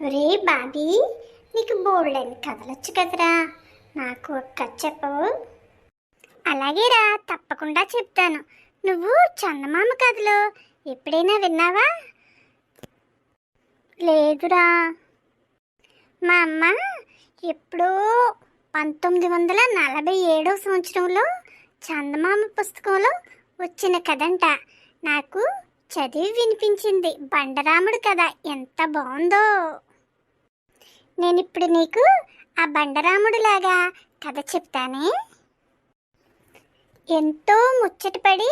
రే బాబీ నీకు బోల్డని కథలొచ్చు కదరా. నాకు ఒక్క చెప్పవు అలాగేరా తప్పకుండా చెప్తాను. నువ్వు చందమామ కథలు ఎప్పుడైనా విన్నావా? లేదురా. మా అమ్మ ఎప్పుడో పంతొమ్మిది వందల నలభై ఏడో సంవత్సరంలో చందమామ పుస్తకంలో వచ్చిన కథంట. నాకు చదివి వినిపించింది. బండరాముడు కథ ఎంత బాగుందో నేను ఇప్పుడు నీకు ఆ బండరాముడు లాగా కథ చెప్తానే? ఎంతో ముచ్చటపడి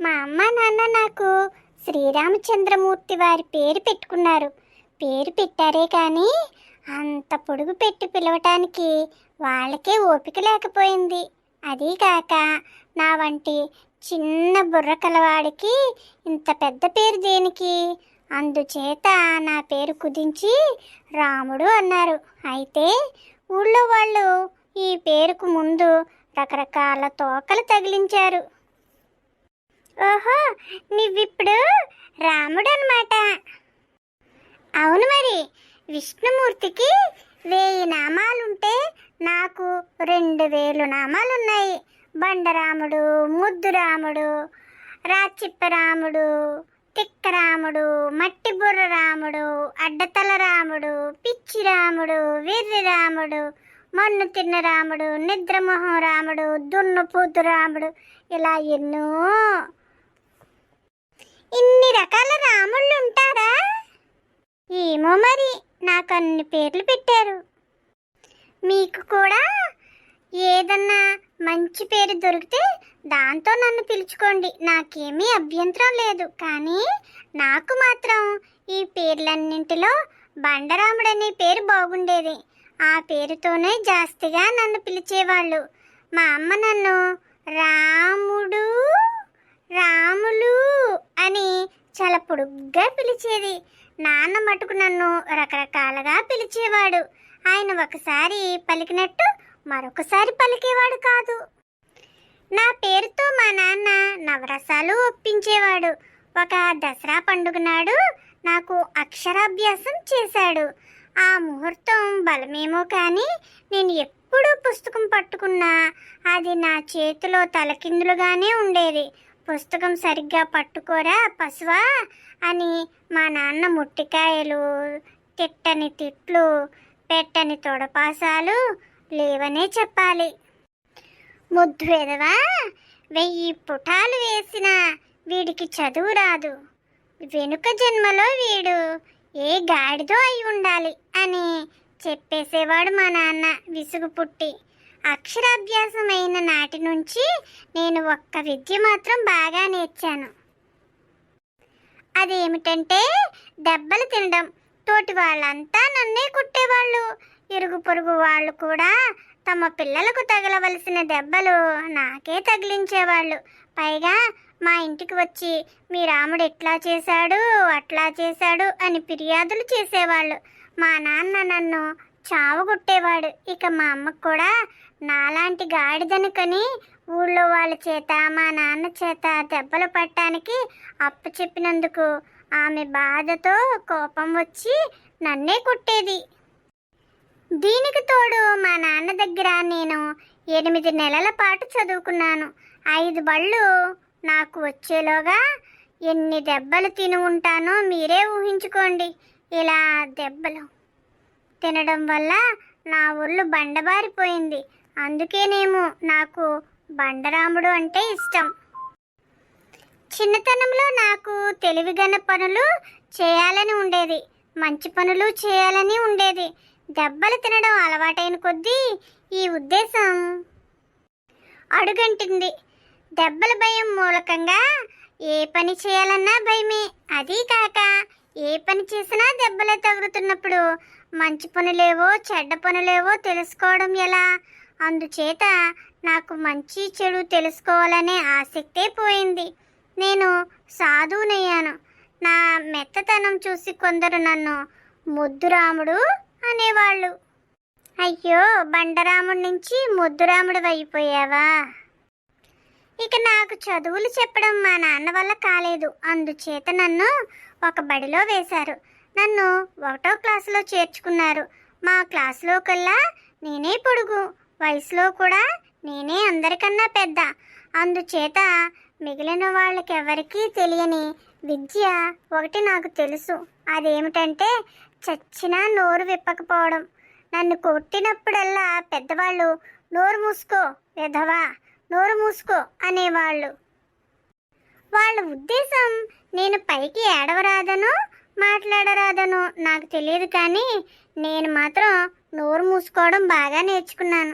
మా అమ్మ నాన్న నాకు శ్రీరామచంద్రమూర్తి వారి పేరు పెట్టుకున్నారు. పేరు పెట్టారే కానీ అంత పొడుగు పెట్టి పిలవటానికి వాళ్ళకే ఓపిక లేకపోయింది. అదీకాక నా వంటి చిన్న బుర్ర కలవాడికి ఇంత పెద్ద పేరు దేనికి? అందుచేత నా పేరు కుదించి రాముడు అన్నారు. అయితే ఊళ్ళో వాళ్ళు ఈ పేరుకు ముందు రకరకాల తోకలు తగిలించారు. ఓహో నువ్విప్పుడు రాముడు అనమాట అవును మరి విష్ణుమూర్తికి వెయ్యి నామాలుంటే నాకు రెండు వేలు నామాలున్నాయి. బండరాముడు ముద్దురాముడు రాచిప్పరాముడు తిక్కరాముడు మట్టి బుర్ర రాముడు అడ్డతల రాముడు పిచ్చి రాముడు వెర్రి రాముడు మన్ను తిన్న రాముడు నిద్రమోహం రాముడు దున్నపోతు రాముడు ఇలా ఎన్నో. ఇన్ని రకాల రాముళ్ళు ఉంటారా? ఏమో మరి నాకు అన్ని పేర్లు పెట్టారు. మీకు కూడా ఏదన్నా మంచి పేరు దొరికితే దాంతో నన్ను పిలుచుకోండి. నాకేమీ అభ్యంతరం లేదు. కానీ నాకు మాత్రం ఈ పేర్లన్నింటిలో బండరాముడు అనే పేరు బాగుండేది. ఆ పేరుతోనే జాస్తిగా నన్ను పిలిచేవాళ్ళు. మా అమ్మ నన్ను రాముడు రాములు అని చాలా పొడుగ్గా పిలిచేది. నాన్న మటుకు నన్ను రకరకాలుగా పిలిచేవాడు. ఆయన ఒకసారి పలికినట్టు మరొకసారి పలికేవాడు కాదు. నా పేరుతో మా నాన్న నవరసాలు ఒప్పించేవాడు. ఒక దసరా పండుగ నాడు నాకు అక్షరాభ్యాసం చేశాడు. ఆ ముహూర్తం బలమేమో కానీ నేను ఎప్పుడూ పుస్తకం పట్టుకున్నా అది నా చేతిలో తలకిందులుగానే ఉండేది. పుస్తకం సరిగ్గా పట్టుకోరా పశువా అని మా నాన్న ముట్టికాయలు తిట్టని తిట్లు పెట్టని తొడపాసాలు లేవనే చెప్పాలి. ముద్దు ఎదవా వెయ్యి పుటాలు వేసిన వీడికి చదువు రాదు. వెనుక జన్మలో వీడు ఏ గాడిదో అయి ఉండాలి అని చెప్పేసేవాడు మా నాన్న విసుగు పుట్టి. అక్షరాభ్యాసం అయిన నాటి నుంచి నేను ఒక్క విద్య మాత్రం బాగా నేర్చాను. అదేమిటంటే దెబ్బలు తినడం. తోటి వాళ్ళంతా నన్నే కుట్టేవాళ్ళు. ఇరుగు పొరుగు వాళ్ళు కూడా తమ పిల్లలకు తగలవలసిన దెబ్బలు నాకే తగిలించేవాళ్ళు. పైగా మా ఇంటికి వచ్చి మీ రాముడు ఎట్లా చేశాడు అట్లా చేశాడు అని ఫిర్యాదులు చేసేవాళ్ళు. మా నాన్న నన్ను చావగొట్టేవాడు ఇక మా అమ్మకు కూడా నాలాంటి గాడిదనుకని ఊళ్ళో వాళ్ళ చేత మా నాన్న చేత దెబ్బలు పట్టడానికి అప్పు చెప్పినందుకు ఆమె బాధతో కోపం వచ్చి నన్నే కొట్టేది. దీనికి తోడు మా నాన్న దగ్గర నేను ఎనిమిది నెలల పాటు చదువుకున్నాను. ఐదు బళ్ళు నాకు వచ్చేలోగా ఎన్ని దెబ్బలు తిని ఉంటానో మీరే ఊహించుకోండి. ఇలా దెబ్బలు తినడం వల్ల నా ఒళ్ళు బండబారిపోయింది. అందుకేనేమో నాకు బండరాముడు అంటే ఇష్టం. చిన్నతనంలో నాకు తెలివిగన పనులు చేయాలని ఉండేది. మంచి పనులు చేయాలని ఉండేది. దెబ్బలు తినడం అలవాటైన కొద్దీ ఈ ఉద్దేశం. అడుగంటింది. దెబ్బల భయం మూలకంగా ఏ పని చేయాలన్నా భయమే. అదీ కాక ఏ పని చేసినా దెబ్బలే తగులుతున్నప్పుడు మంచి పనులేవో చెడ్డ పనులేవో తెలుసుకోవడం ఎలా? అందుచేత నాకు మంచి చెడు తెలుసుకోవాలనే ఆసక్తే పోయింది. నేను సాధువునయ్యాను. నా మెత్తతనం చూసి కొందరు నన్ను ముద్దురాముడు అనేవాళ్ళు. అయ్యో బండరాముడి నుంచి ముద్దురాముడు అయిపోయావా ఇక నాకు చదువులు చెప్పడం మా నాన్న వల్ల కాలేదు. అందుచేత నన్ను ఒక బడిలో వేశారు. నన్ను ఒకటో క్లాసులో చేర్చుకున్నారు. మా క్లాసులో కల్లా నేనే పొడుగు వయసులో కూడా నేనే అందరికన్నా పెద్ద. అందుచేత మిగిలిన వాళ్ళకి ఎవరికీ తెలియని విద్య ఒకటి నాకు తెలుసు. అదేమిటంటే చచ్చినా నోరు విప్పకపోవడం. నన్ను కొట్టినప్పుడల్లా పెద్దవాళ్ళు నోరు మూసుకో విధవా నోరు మూసుకో అనేవాళ్ళు. వాళ్ళ ఉద్దేశం నేను పైకి ఏడవరాదనో మాట్లాడరాదనో నాకు తెలియదు కానీ నేను మాత్రం నోరు మూసుకోవడం బాగా నేర్చుకున్నాను.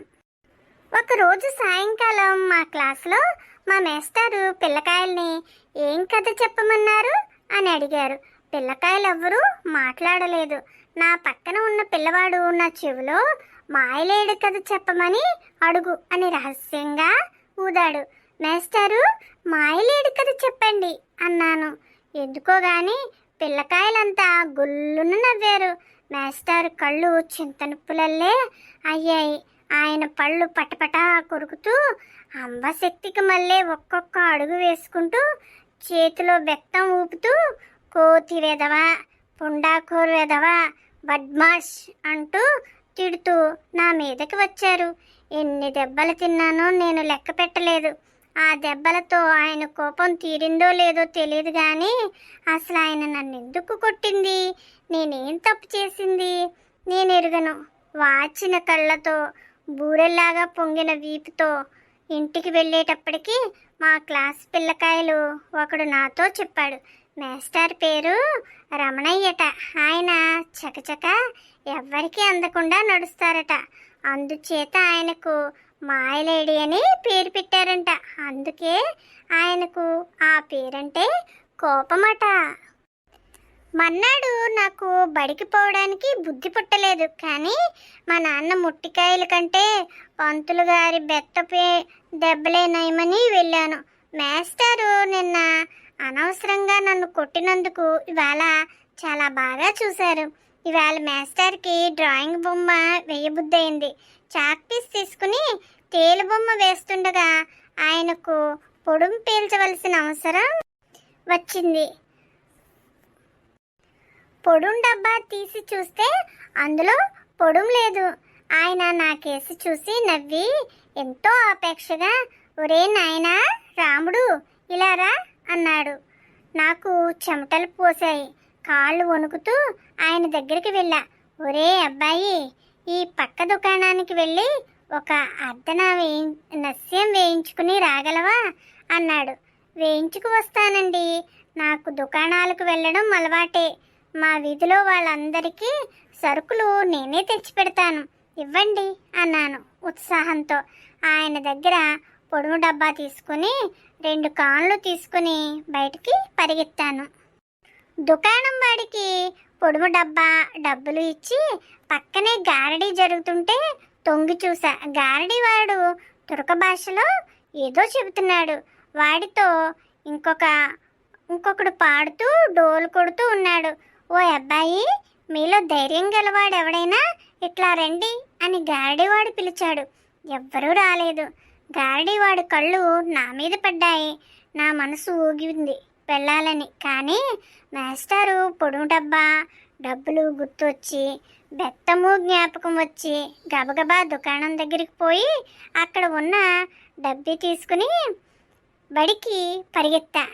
ఒకరోజు సాయంకాలం మా క్లాస్లో మా మేస్టారు పిల్లకాయల్ని ఏం కథ చెప్పమన్నారు? అని అడిగారు. పిల్లకాయలు ఎవ్వరూ మాట్లాడలేదు. నా పక్కన ఉన్న పిల్లవాడు నా చెవిలో మాయలేడు కథ చెప్పమని అడుగు అని రహస్యంగా ఊదాడు. మేస్టారు మాయలేడు కథ చెప్పండి అన్నాను. ఎందుకో గాని పిల్లకాయలంతా గుల్లున నవ్వారు. మేస్టారు కళ్ళు చింతనొప్పులల్లే అయ్యాయి. ఆయన పళ్ళు పటపటా కొరుకుతూ అంబశక్తికి మళ్ళీ ఒక్కొక్క అడుగు వేసుకుంటూ చేతిలో బెత్తం ఊపుతూ కోతి వెధవ పుండాకూర్ వెధవ బడ్మాష్ అంటూ తిడుతూ నా మీదకి వచ్చారు. ఎన్ని దెబ్బలు తిన్నానో నేను లెక్క పెట్టలేదు. ఆ దెబ్బలతో ఆయన కోపం తీరిందో లేదో తెలియదు కానీ అసలు ఆయన నన్ను ఎందుకు కొట్టింది? నేనేం తప్పు చేసింది? నేను ఎరుగను వాచిన కళ్ళతో బూరెల్లాగా పొంగిన వీపుతో ఇంటికి వెళ్ళేటప్పటికి మా క్లాస్ పిల్లకాయలు ఒకడు నాతో చెప్పాడు. మేస్టర్ పేరు రమణయ్యట. ఆయన చకచక ఎవ్వరికీ అందకుండా నడుస్తారట. అందుచేత ఆయనకు మాయలేడి అని పేరు పెట్టారంట. అందుకే ఆయనకు ఆ పేరంటే కోపమట. మన్నాడు నాకు బడికి పోవడానికి బుద్ధి పుట్టలేదు. కానీ మా నాన్న ముట్టికాయల కంటే పంతులు గారి బెత్తపే దెబ్బలే నయమని వెళ్ళాను. మాస్టారు నిన్న అనవసరంగా నన్ను కొట్టినందుకు ఇవాళ చాలా బాగా చూశారు. ఇవాళ మాస్టర్కి డ్రాయింగ్ బొమ్మ వేయబుద్దయింది. చాక్ పీస్ తీసుకుని తేలు బొమ్మ వేస్తుండగా ఆయనకు పొడుం పీల్చవలసిన అవసరం వచ్చింది. పొడుం డబ్బా తీసి చూస్తే అందులో పొడుం లేదు. ఆయన నా కేసు చూసి నవ్వి ఎంతో ఆపేక్షగా ఒరే నాయనా రాముడు ఇలా రా అన్నాడు. నాకు చెమటలు పోసాయి కాళ్ళు వణుకుతూ ఆయన దగ్గరికి వెళ్ళా. ఒరే అబ్బాయి ఈ పక్క దుకాణానికి వెళ్ళి ఒక అర్ధన వేయి నస్యం వేయించుకుని రాగలవా? అన్నాడు. వేయించుకు వస్తానండి. నాకు దుకాణాలకు వెళ్ళడం అలవాటే. మా వీధిలో వాళ్ళందరికీ సరుకులు నేనే తెచ్చిపెడతాను ఇవ్వండి అన్నాను ఉత్సాహంతో. ఆయన దగ్గర పొడుము డబ్బా తీసుకుని రెండు కాన్లు తీసుకుని బయటికి పరిగెత్తాను. దుకాణం వాడికి పొడుము డబ్బా డబ్బులు ఇచ్చి పక్కనే గారడీ జరుగుతుంటే తొంగి చూసా. గారడీ వాడు తురక భాషలో ఏదో చెబుతున్నాడు. వాడితో ఇంకొక ఇంకొకడు పాడుతూ డోలు కొడుతూ ఉన్నాడు. ఓ అబ్బాయి మీలో ధైర్యం గలవాడు ఎవడైనా ఇట్లా రండి అని గారడీవాడు పిలిచాడు. ఎవ్వరూ రాలేదు. గారడీవాడి కళ్ళు నా మీద పడ్డాయి. నా మనసు ఊగింది వెళ్ళాలని కానీ మాస్టారు పొడుము డబ్బా. డబ్బులు గుర్తొచ్చి బెత్తము జ్ఞాపకం వచ్చి గబగబా దుకాణం దగ్గరికి పోయి అక్కడ ఉన్న డబ్బి తీసుకుని బడికి పరిగెత్తా.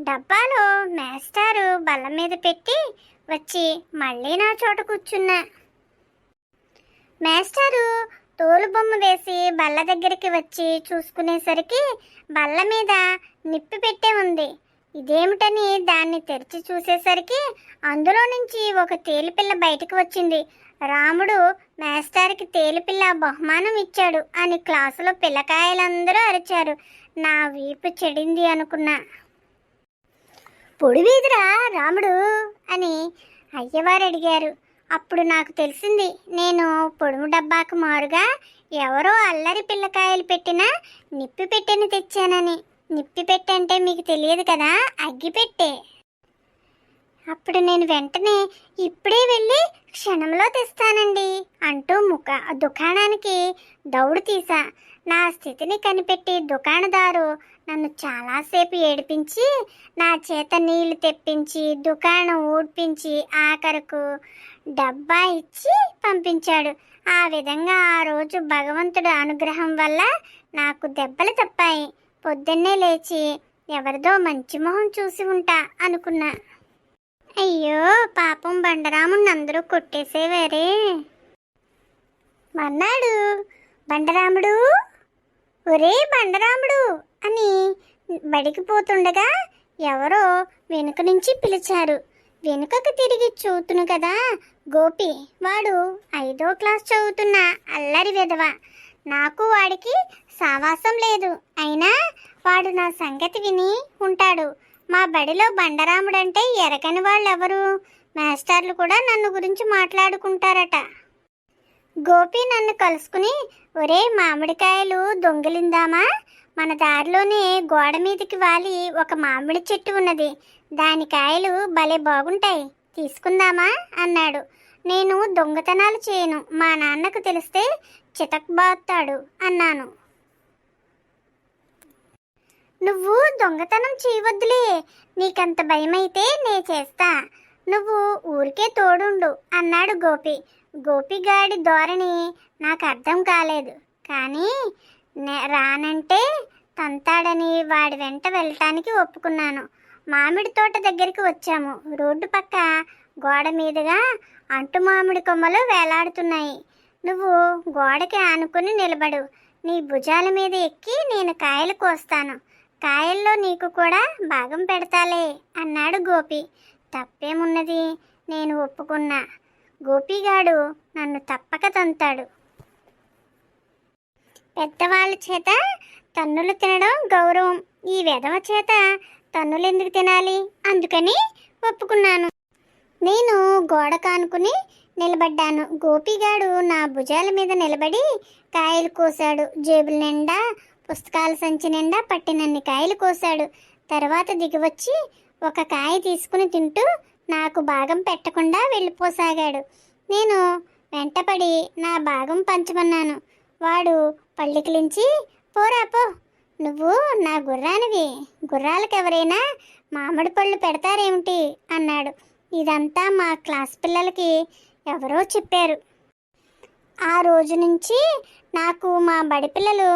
డబ్బాలో మేస్టారు బల్ల మీద పెట్టి వచ్చి మళ్ళీ నా చోట కూర్చున్నా. మేస్టారు తోలుబొమ్మ వేసి బల్ల దగ్గరికి వచ్చి చూసుకునేసరికి బల్ల మీద నిప్పి పెట్టే ఉంది. ఇదేమిటని దాన్ని తెరిచి చూసేసరికి అందులో నుంచి ఒక తేలిపిల్ల బయటకు వచ్చింది. రాముడు మేస్టార్కి తేలిపిల్ల బహుమానం ఇచ్చాడు అని క్లాసులో పిల్లకాయలందరూ అరిచారు. నా వీపు చెడింది అనుకున్నా. పొడివీధిరా రాముడు అని అయ్యవారు అడిగారు. అప్పుడు నాకు తెలిసింది నేను పొడుము డబ్బాకు మారుగా ఎవరో అల్లరి పిల్లకాయలు పెట్టిన నిప్పి పెట్టెని తెచ్చానని. నిప్పి పెట్టె అంటే మీకు తెలియదు కదా అగ్గిపెట్టే అప్పుడు నేను వెంటనే ఇప్పుడే వెళ్ళి క్షణంలో తెస్తానండి అంటూ ముఖ దుకాణానికి దౌడు తీసా నా స్థితిని కనిపెట్టి దుకాణదారు నన్ను చాలాసేపు ఏడిపించి నా చేత నీళ్ళు తెప్పించి దుకాణం ఊడ్పించి ఆఖరకు డబ్బా ఇచ్చి పంపించాడు. ఆ విధంగా ఆ రోజు భగవంతుడి అనుగ్రహం వల్ల నాకు దెబ్బలు తప్పాయి. పొద్దున్నే లేచి ఎవరిదో మంచి మొహం చూసి ఉంటా అనుకున్నా. అయ్యో పాపం బండరాముని అందరూ కొట్టేసేవారే. మన్నాడు బండరాముడు ఒరే బండరాముడు అని బడికి పోతుండగా ఎవరో వెనుక నుంచి పిలిచారు. వెనుకకు తిరిగి చూతును కదా. గోపి వాడు ఐదో క్లాస్ చదువుతున్న అల్లరి విధవ. నాకు వాడికి సావాసం లేదు. అయినా వాడు నా సంగతి విని ఉంటాడు. మా బడిలో బండరాముడంటే ఎరగని వాళ్ళెవరు? మాస్టర్లు కూడా నన్ను గురించి మాట్లాడుకుంటారట. గోపి నన్ను కలుసుకుని ఒరే మామిడికాయలు దొంగిలిందామా? మన దారిలోనే గోడ మీదకి వాలి ఒక మామిడి చెట్టు ఉన్నది. దాని కాయలు భలే బాగుంటాయి. తీసుకుందామా? అన్నాడు. నేను దొంగతనాలు చేయను. మా నాన్నకు తెలిస్తే చితక్బాతాడు అన్నాను. నువ్వు దొంగతనం చేయవద్దులే. నీకంత భయమైతే నే చేస్తా. నువ్వు ఊరికే తోడుండు అన్నాడు గోపి. గోపిగాడి ధోరణి నాకు అర్థం కాలేదు. కానీ నే- రానంటే తంతాడని వాడి వెంట వెళ్ళటానికి ఒప్పుకున్నాను. మామిడి తోట దగ్గరికి వచ్చాము. రోడ్డు పక్క గోడ మీదుగా అంటు మామిడి కొమ్మలు వేలాడుతున్నాయి. నువ్వు గోడకి ఆనుకుని నిలబడు. నీ భుజాల మీద ఎక్కి నేను కాయలు కోస్తాను. కాయల్లో నీకు కూడా భాగం పెడతాలే అన్నాడు గోపి. తప్పేమున్నది? నేను ఒప్పుకున్నా. గోపిగాడు నన్ను తప్పక తంతాడు. పెద్దవాళ్ళ చేత తన్నులు తినడం గౌరవం. ఈ విధవ చేత తన్నులు ఎందుకు తినాలి? అందుకని ఒప్పుకున్నాను. నేను గోడ కానుకుని నిలబడ్డాను. గోపిగాడు నా భుజాల మీద నిలబడి కాయలు కోసాడు. జేబుల నిండా పుస్తకాల సంచి నిండా పట్టినన్ని కాయలు కోసాడు. తర్వాత దిగివచ్చి ఒక కాయ తీసుకుని తింటూ నాకు భాగం పెట్టకుండా వెళ్ళిపోసాగాడు. నేను వెంటపడి నా భాగం పంచమన్నాను. వాడు పళ్ళికిలించి పోరాపో నువ్వు నా గుర్రానివి. గుర్రాలకు ఎవరైనా మామిడి పళ్ళు పెడతారేమిటి? అన్నాడు. ఇదంతా మా క్లాస్ పిల్లలకి ఎవరో చెప్పారు. ఆ రోజు నుంచి నాకు మా బడి పిల్లలు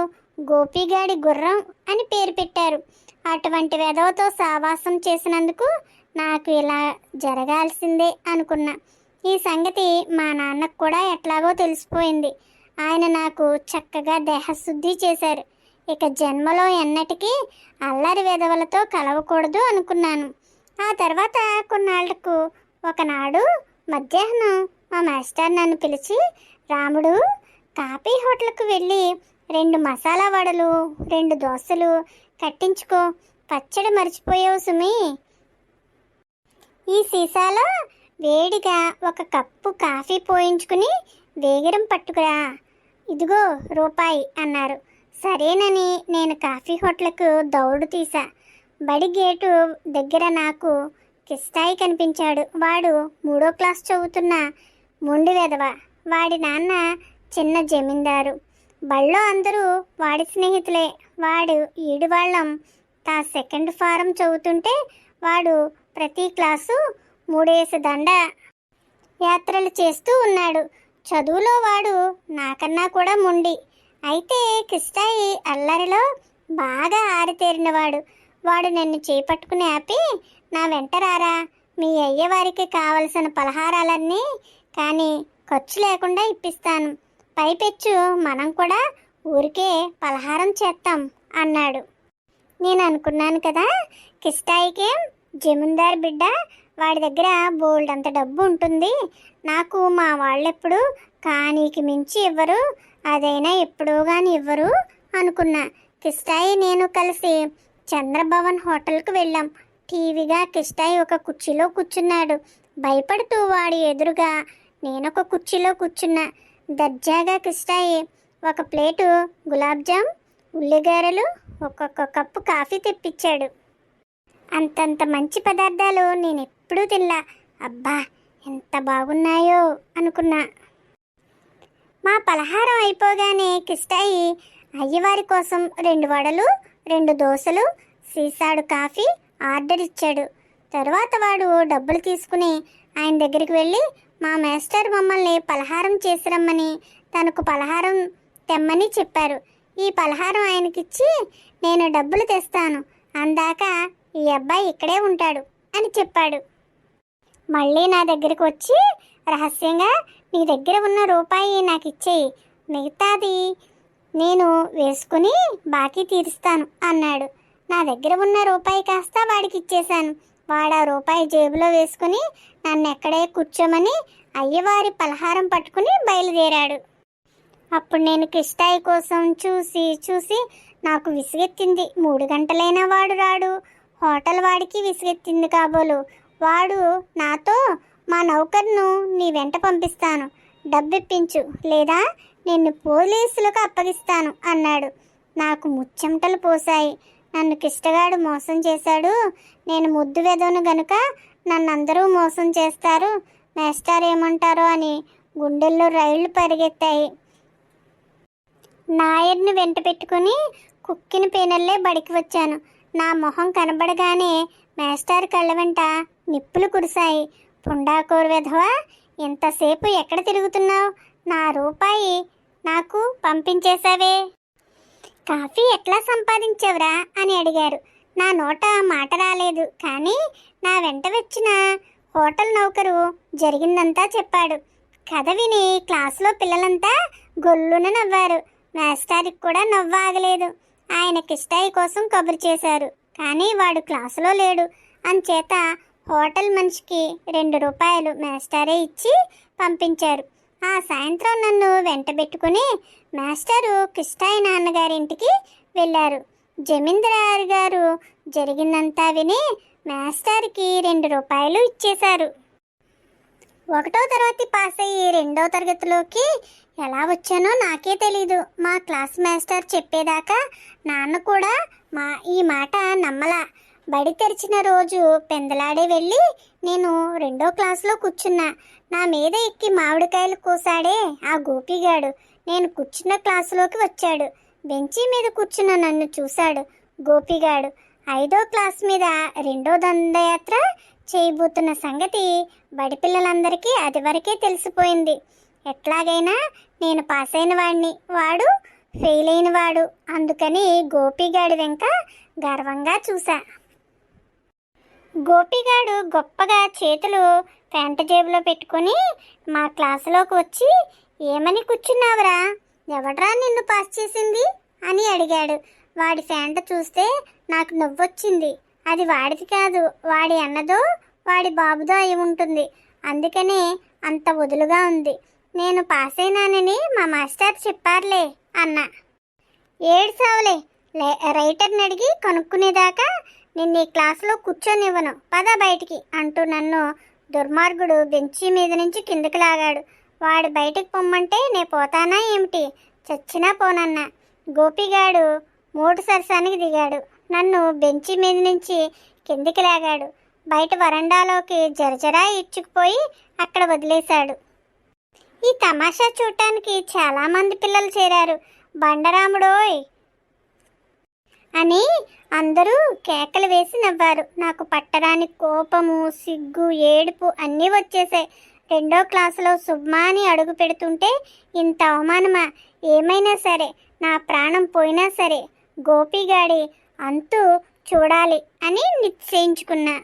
గోపిగాడి గుర్రం అని పేరు పెట్టారు. అటువంటి వెధవతో సావాసం చేసినందుకు నాకు ఇలా జరగాల్సిందే అనుకున్నా. ఈ సంగతి మా నాన్నకు కూడా ఎట్లాగో తెలిసిపోయింది. ఆయన నాకు చక్కగా దేహశుద్ధి చేశారు. ఇక జన్మలో ఎన్నటికీ అల్లరి విధవలతో కలవకూడదు అనుకున్నాను. ఆ తర్వాత కొన్నాళ్ళకు ఒకనాడు మధ్యాహ్నం మా మాస్టర్ నన్ను పిలిచి రాముడు కాఫీ హోటల్కు వెళ్ళి రెండు మసాలా వడలు రెండు దోశలు కట్టించుకో. పచ్చడి మర్చిపోయావు సుమి. ఈ సీసాలో వేడిగా ఒక కప్పు కాఫీ పోయించుకుని వేగిరం పట్టుకురా. ఇదిగో రూపాయి అన్నారు. సరేనని నేను కాఫీ హోటల్కు దౌడు తీసా. బడి గేటు దగ్గర నాకు కిస్తాయి కనిపించాడు. వాడు మూడో క్లాస్ చదువుతున్న మొండి వెధవ. వాడి నాన్న చిన్న జమీందారు. బళ్ళో అందరూ వాడి స్నేహితులే. వాడు ఈడివాళ్ళం తా సెకండ్ ఫారం చదువుతుంటే వాడు ప్రతి క్లాసు మూడేసి దండ యాత్రలు చేస్తూ ఉన్నాడు. చదువులో వాడు నాకన్నా కూడా మొండి. అయితే కిస్తాయి అల్లరిలో బాగా ఆరితేరినవాడు. వాడు నన్ను చేపట్టుకుని ఆపి నా వెంట రారా. మీ అయ్యవారికి కావలసిన పలహారాలన్నీ కానీ ఖర్చు లేకుండా ఇప్పిస్తాను. పైపెచ్చు మనం కూడా ఊరికే పలహారం చేస్తాం అన్నాడు. నేను అనుకున్నాను కదా కిష్టాయికే జమీందార్ బిడ్డ వాడి దగ్గర బోల్డ్ అంత డబ్బు ఉంటుంది. నాకు మా వాళ్ళెప్పుడు కానీకి మించి ఇవ్వరు అదైనా ఎప్పుడూ కానీ ఇవ్వరు అనుకున్నా. కిష్టాయి నేను కలిసి చంద్రభవన్ హోటల్కి వెళ్ళాం. టీవీగా కిష్టాయి ఒక కుర్చీలో కూర్చున్నాడు. భయపడుతూ వాడి ఎదురుగా నేనొక కుర్చీలో కూర్చున్నా. దర్జాగా కిష్టాయి ఒక ప్లేటు గులాబ్జామ్ ఉల్లిగారెలు ఒక్కొక్క కప్పు కాఫీ తెప్పించాడు. అంతంత మంచి పదార్థాలు నేను ఎప్పుడూ తినలా. అబ్బా ఎంత బాగున్నాయో అనుకున్నా. మా పలహారం అయిపోగానే కిష్టాయి అయ్యవారి కోసం రెండు వడలు రెండు దోశలు సీసాడు కాఫీ ఆర్డర్ ఇచ్చాడు. తర్వాత వాడు డబ్బులు తీసుకుని ఆయన దగ్గరికి వెళ్ళి మా మాస్టర్ మమ్మల్ని పలహారం చేసిరమ్మని తనకు పలహారం తెమ్మని చెప్పారు. ఈ పలహారం ఆయనకిచ్చి నేను డబ్బులు తెస్తాను అందాక ఈ అబ్బాయి ఇక్కడే ఉంటాడు అని చెప్పాడు. మళ్ళీ నా దగ్గరికి వచ్చి రహస్యంగా నీ దగ్గర ఉన్న రూపాయి నాకు ఇచ్చేయి. మిగతాది నేను వేసుకుని బాకీ తీరుస్తాను అన్నాడు. నా దగ్గర ఉన్న రూపాయి కాస్త వాడికి ఇచ్చేశాను. వాడు ఆ రూపాయి జేబులో వేసుకుని నన్ను ఎక్కడే కూర్చోమని అయ్యవారి పలహారం పట్టుకుని బయలుదేరాడు. అప్పుడు నేను కిష్టాయి కోసం చూసి చూసి నాకు విసిగెత్తింది. మూడు గంటలైనా వాడు రాడు. హోటల్ వాడికి విసిగెత్తింది కాబోలు. వాడు నాతో మా నౌకర్ను నీ వెంట పంపిస్తాను. డబ్బిప్పించు లేదా నిన్ను పోలీసులకు అప్పగిస్తాను అన్నాడు. నాకు ముచ్చెమటలు పోసాయి నన్ను కిష్టగాడు మోసం చేశాడు. నేను ముద్దు వెదవను గనుక నన్ను అందరూ మోసం చేస్తారు. మేస్టార్ ఏమంటారో అని గుండెల్లో రైళ్ళు పరిగెత్తాయి. నాయర్ని వెంట పెట్టుకుని కుక్కిన పీనల్లే బడికి వచ్చాను. నా మొహం కనబడగానే మేస్టార్ కళ్ళ వెంట నిప్పులు కురిశాయి. పుండాకోరు విధవా ఎంతసేపు ఎక్కడ తిరుగుతున్నావు? నా రూపాయి నాకు పంపించేశావే. కాఫీ ఎట్లా సంపాదించావురా? అని అడిగారు. నా నోట మాట రాలేదు కానీ నా వెంట వచ్చిన హోటల్ నౌకరు జరిగిందంతా చెప్పాడు. కథ విని క్లాసులో పిల్లలంతా గొల్లున నవ్వారు. మాస్టారికి కూడా నవ్వాగలేదు ఆయన కిష్టాయి కోసం కబురు చేశారు కానీ వాడు క్లాసులో లేడు. అంచేత హోటల్ మనిషికి రెండు రూపాయలు మేస్టారే ఇచ్చి పంపించారు. ఆ సాయంత్రం నన్ను వెంటబెట్టుకుని మాస్టరు కిష్టాయి నాన్నగారింటికి వెళ్ళారు. జమీందారు గారు జరిగిందంతా విని మాస్టర్కి రెండు రూపాయలు ఇచ్చేశారు. ఒకటో తరగతి పాస్ అయ్యి రెండో తరగతిలోకి ఎలా వచ్చానో నాకే తెలీదు. మా క్లాస్ మాస్టర్ చెప్పేదాకా నాన్న కూడా మా ఈ మాట నమ్మలా. బడి తెరిచిన రోజు పెందలాడే వెళ్ళి నేను రెండో క్లాస్లో కూర్చున్నా. నా మీద ఎక్కి మామిడికాయలు కోసాడే ఆ గోపిగాడు. నేను కూర్చున్న క్లాసులోకి వచ్చాడు. బెంచి మీద కూర్చున్న నన్ను చూశాడు గోపిగాడు. ఐదో క్లాస్ మీద రెండో దండయాత్ర చేయబోతున్న సంగతి బడి పిల్లలందరికీ అది వరకే తెలిసిపోయింది. ఎట్లాగైనా నేను పాస్ అయిన వాడిని వాడు ఫెయిల్ అయిన వాడు. అందుకని గోపిగాడి వెంక గర్వంగా చూశా. గోపిగాడు గొప్పగా చేతులు పెంట జేబులో పెట్టుకుని మా క్లాసులోకి వచ్చి ఏమని కూర్చున్నావురా? ఎవడ్రా నిన్ను పాస్ చేసింది? అని అడిగాడు. వాడి ఫ్యాంట చూస్తే నాకు నవ్వొచ్చింది. అది వాడిది కాదు వాడి అన్నదో వాడి బాబుదో అయి ఉంటుంది. అందుకనే అంత వదులుగా ఉంది. నేను పాస్ అయినానని మా మాస్టర్ చెప్పారులే అన్నా. ఏడు సావులే లే- రైటర్ని అడిగి కనుక్కునేదాకా నిన్న ఈ క్లాసులో కూర్చొనివ్వను. పద బయటికి అంటూ నన్ను దుర్మార్గుడు బెంచి మీద నుంచి కిందకి లాగాడు. వాడు బయటికి పొమ్మంటే నే పోతానా ఏమిటి? చచ్చినా పోనన్నా. గోపిగాడు మూడు సరసానికి దిగాడు. నన్ను బెంచి మీద నుంచి కిందికి లాగాడు. బయట వరండాలోకి జరజరా ఇచ్చుకుపోయి అక్కడ వదిలేశాడు. ఈ తమాషా చూడటానికి చాలామంది పిల్లలు చేరారు. బండరాముడోయ్! అని అందరూ కేకలు వేసి నవ్వారు. నాకు పట్టరాని కోపము సిగ్గు ఏడుపు అన్నీ వచ్చేసాయి. రెండో క్లాసులో సుబ్మాని అడుగు పెడుతుంటే ఇంత అవమానమా? ఏమైనా సరే నా ప్రాణం పోయినా సరే గోపిగాడి అంతు చూడాలి అని నిశ్చయించుకున్నా.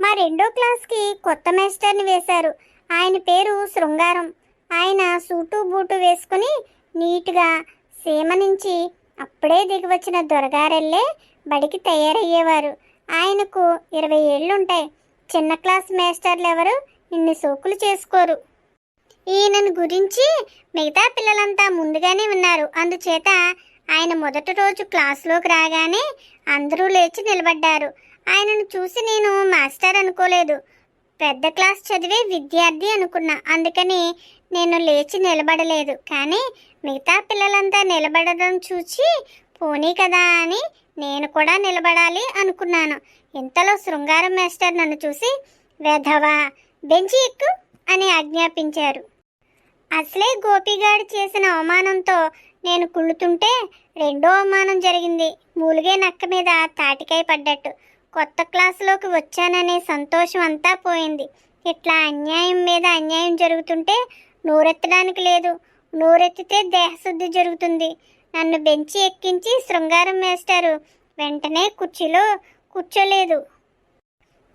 మా రెండో క్లాస్కి కొత్త మాస్టర్ని వేశారు. ఆయన పేరు శృంగారం. ఆయన సూటు బూటు వేసుకుని నీట్గా సీమ నుంచి అప్పుడే దిగివచ్చిన దొరగారెల్లే బడికి తయారయ్యేవారు. ఆయనకు ఇరవై ఏళ్ళుంటాయి. చిన్న క్లాస్ మేస్టర్లు ఎవరు ఇన్ని సోకులు చేసుకోరు. ఈయనను గురించి మిగతా పిల్లలంతా ముందుగానే ఉన్నారు అందుచేత ఆయన మొదటి రోజు క్లాసులోకి రాగానే అందరూ లేచి నిలబడ్డారు. ఆయనను చూసి నేను మాస్టర్ అనుకోలేదు. పెద్ద క్లాస్ చదివే విద్యార్థి అనుకున్నా. అందుకని నేను లేచి నిలబడలేదు. కానీ మిగతా పిల్లలంతా నిలబడడం చూసి పోనీ కదా అని నేను కూడా నిలబడాలి అనుకున్నాను. ఇంతలో శృంగారం మాస్టర్ నన్ను చూసి వెధవా బెంచి ఎక్కు అని ఆజ్ఞాపించారు. అసలే గోపిగాడు చేసిన అవమానంతో నేను కుళ్ళుతుంటే రెండో అవమానం జరిగింది. మూలిగే నక్క మీద తాటికాయ పడ్డట్టు. కొత్త క్లాసులోకి వచ్చాననే సంతోషం అంతా పోయింది. ఇట్లా అన్యాయం మీద అన్యాయం జరుగుతుంటే నోరెత్తడానికి లేదు. నోరెత్తితే దేహశుద్ధి జరుగుతుంది. నన్ను బెంచి ఎక్కించి శృంగారం వేస్తారు వెంటనే కుర్చీలో కూర్చోలేదు.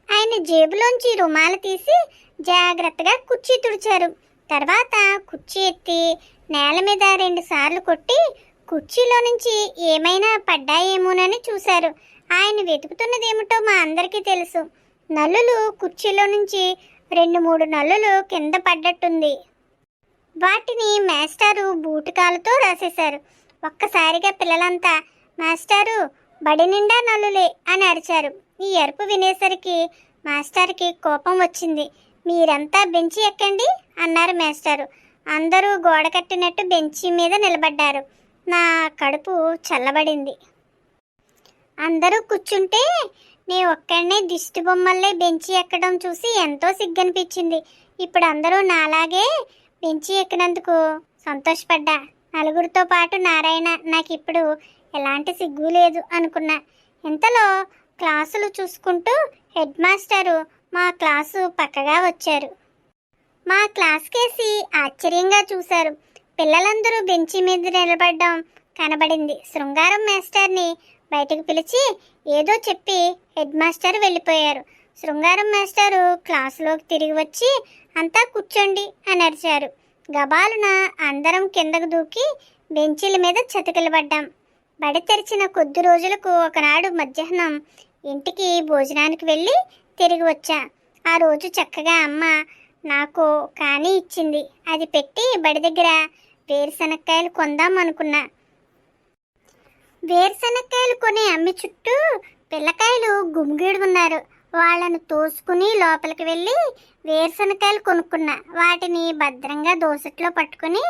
ఆయన జేబులోంచి రుమాలు తీసి జాగ్రత్తగా కుర్చీ తుడిచారు. తర్వాత కుర్చీ ఎత్తి నేల మీద రెండు సార్లు కొట్టి కుర్చీలో నుంచి ఏమైనా పడ్డాయేమోనని చూశారు. ఆయన వెతుకుతున్నదేమిటో మా అందరికీ తెలుసు. నల్లులు కుర్చీలో నుంచి రెండు మూడు నల్లులు కింద పడ్డట్టుంది. వాటిని మాస్టారు బూటకాలతో రాసేశారు. ఒక్కసారిగా పిల్లలంతా మాస్టారు బడి నిండా నల్లులే అని అరిచారు. ఈ అరుపు వినేసరికి మాస్టర్కి కోపం వచ్చింది. మీరంతా బెంచి ఎక్కండి అన్నారు మాస్టారు. అందరూ గోడ కట్టినట్టు బెంచి మీద నిలబడ్డారు. నా కడుపు చల్లబడింది. అందరూ కూర్చుంటే నీ ఒక్కడనే దిష్టి బొమ్మల్లే బెంచి ఎక్కడం చూసి ఎంతో సిగ్గనిపించింది. ఇప్పుడు అందరూ నాలాగే బెంచి ఎక్కినందుకు సంతోషపడ్డా. నలుగురితో పాటు నారాయణ నాకు ఇప్పుడు ఎలాంటి సిగ్గు లేదు అనుకున్నా. ఇంతలో క్లాసులు చూసుకుంటూ హెడ్ మాస్టరు మా క్లాసు పక్కగా వచ్చారు. మా క్లాస్ కేసి ఆశ్చర్యంగా చూశారు. పిల్లలందరూ బెంచి మీద నిలబడడం కనబడింది. శృంగారం మాస్టర్ని బయటకు పిలిచి ఏదో చెప్పి హెడ్ మాస్టర్ వెళ్ళిపోయారు. శృంగారం మాస్టారు క్లాసులోకి తిరిగి వచ్చి అంతా కూర్చోండి అని అరిచారు. గబాలున అందరం కిందకు దూకి బెంచీల మీద చతికిలబడ్డాం. బడి తెరిచిన కొద్ది రోజులకు ఒకనాడు మధ్యాహ్నం ఇంటికి భోజనానికి వెళ్ళి తిరిగి వచ్చా. ఆ రోజు చక్కగా అమ్మ నాకు కానీ ఇచ్చింది. అది పెట్టి బడి దగ్గర వేరుశనక్కాయలు కొందాం అనుకున్నా. వేరుశనక్కాయలు కొని అమ్మి చుట్టూ పిల్లకాయలు గుమిగీడు ఉన్నారు. వాళ్ళను తోసుకుని లోపలికి వెళ్ళి వేరుశనకాయలు కొనుక్కున్నా. వాటిని భద్రంగా దోసట్లో పట్టుకుని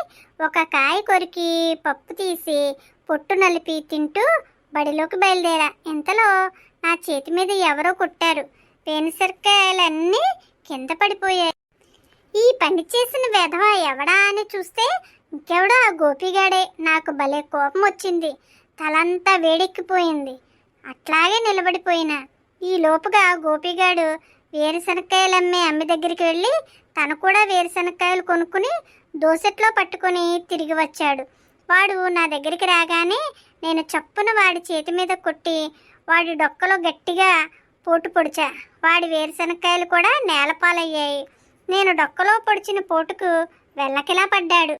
ఒక కాయ కొరికి పప్పు తీసి పొట్టు నలిపి తింటూ బడిలోకి బయలుదేరా. ఇంతలో నా చేతి మీద ఎవరో కొట్టారు. వేరుశనక్కాయలన్నీ కింద పడిపోయాయి. ఈ పని చేసిన విధవా ఎవడా అని చూస్తే ఇంకెవడో ఆ గోపిగాడే. నాకు భలే కోపం వచ్చింది తలంతా వేడెక్కిపోయింది. అట్లాగే నిలబడిపోయినా. ఈ లోపుగా గోపిగాడు వేరుశనక్కాయలు అమ్మే అమ్మి దగ్గరికి వెళ్ళి తను కూడా వేరుశనక్కాయలు కొనుక్కుని దోసెట్లో పట్టుకొని తిరిగి వచ్చాడు. వాడు నా దగ్గరికి రాగానే నేను చప్పున వాడి చేతి మీద కొట్టి వాడి డొక్కలో గట్టిగా పోటు పొడిచా. వాడి వేరుశనక్కాయలు కూడా నేలపాలయ్యాయి. నేను డొక్కలో పొడిచిన పోటుకు వెళ్ళకిలా పడ్డాడు.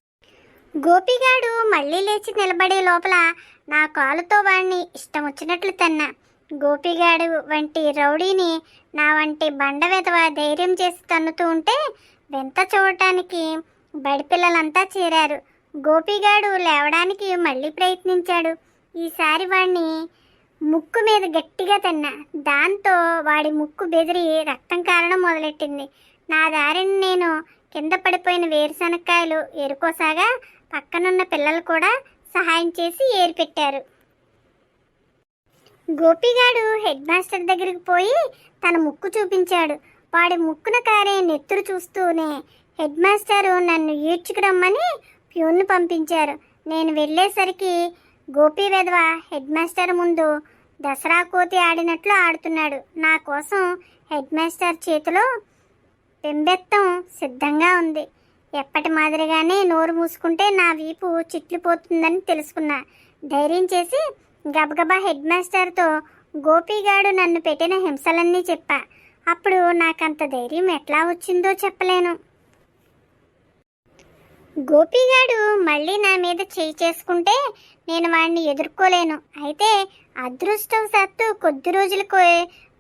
గోపిగాడు మళ్ళీ లేచి నిలబడే లోపల నా కాలుతో వాడిని ఇష్టం వచ్చినట్లు తన్నా. గోపిగాడు వంటి రౌడీని నా వంటి బండ వెధవ ధైర్యం చేసి తన్నుతూ ఉంటే వింత చూడటానికి బడి పిల్లలంతా చేరారు. గోపిగాడు లేవడానికి మళ్ళీ ప్రయత్నించాడు. ఈసారి వాడిని ముక్కు మీద గట్టిగా తన్నా. దాంతో వాడి ముక్కు బెదిరి రక్తం కారణం మొదలెట్టింది. నా దారిని నేను కింద పడిపోయిన వేరుశనక్కాయలు ఏరుకోసాగా పక్కనున్న పిల్లలు కూడా సహాయం చేసి ఏరిపెట్టారు. గోపిగాడు హెడ్ మాస్టర్ దగ్గరికి పోయి తన ముక్కు చూపించాడు. వాడి ముక్కున కారే నెత్తురు చూస్తూనే హెడ్ మాస్టర్ నన్ను ఈడ్చుకురమ్మని ప్యూన్ను పంపించారు. నేను వెళ్ళేసరికి గోపి వెధవ హెడ్ మాస్టర్ ముందు దసరా కోతి ఆడినట్లు ఆడుతున్నాడు. నా కోసం హెడ్ మాస్టర్ చేతిలో పెంబెత్తం సిద్ధంగా ఉంది. ఎప్పటి మాదిరిగానే నోరు మూసుకుంటే నా వీపు చిట్లిపోతుందని తెలుసుకున్నా. ధైర్యం చేసి గబగబా హెడ్ మాస్టర్తో గోపిగాడు నన్ను పెట్టిన హింసలన్నీ చెప్పా. అప్పుడు నాకంత ధైర్యం ఎట్లా వచ్చిందో చెప్పలేను. గోపిగాడు మళ్ళీ నా మీద చేయి చేసుకుంటే నేను వాడిని ఎదుర్కోలేను. అయితే అదృష్టవశాత్తు కొద్ది రోజులకు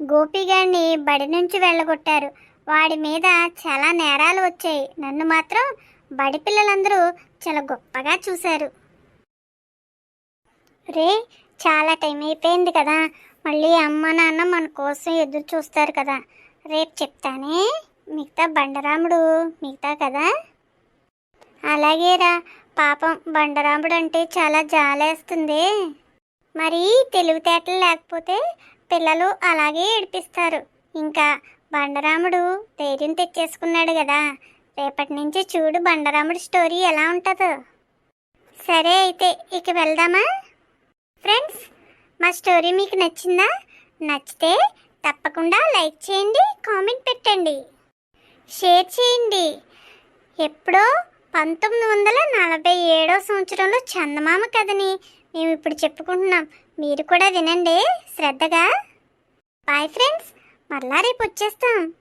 గోపిగాడిని బడి నుంచి వెళ్ళగొట్టారు. వాడి మీద చాలా నేరాలు వచ్చాయి. నన్ను మాత్రం బడి పిల్లలందరూ చాలా గొప్పగా చూశారు. రే చాలా టైం అయిపోయింది కదా. మళ్ళీ అమ్మ నాన్న మన కోసం ఎదురు చూస్తారు కదా. రేపు చెప్తానే. మిగతా బండరాముడు మిగతా కదా? అలాగేరా పాపం బండరాముడు అంటే చాలా జాలేస్తుంది. మరి తెలివితేటలు లేకపోతే పిల్లలు అలాగే ఏడిపిస్తారు. ఇంకా బండరాముడు ధైర్యం తెచ్చేసుకున్నాడు కదా. రేపటి నుంచి చూడు బండరాముడి స్టోరీ ఎలా ఉంటుందో. సరే అయితే ఇక వెళ్దామా? ఫ్రెండ్స్ మా స్టోరీ మీకు నచ్చిందా? నచ్చితే తప్పకుండా లైక్ చేయండి కామెంట్ పెట్టండి. షేర్ చేయండి. ఎప్పుడో పంతొమ్మిది వందల నలభై ఏడో సంవత్సరంలో చందమామ కథని మేము ఇప్పుడు చెప్పుకుంటున్నాం. మీరు కూడా వినండి. శ్రద్ధగా. బాయ్ ఫ్రెండ్స్ మళ్ళా రేపు వచ్చేస్తాం.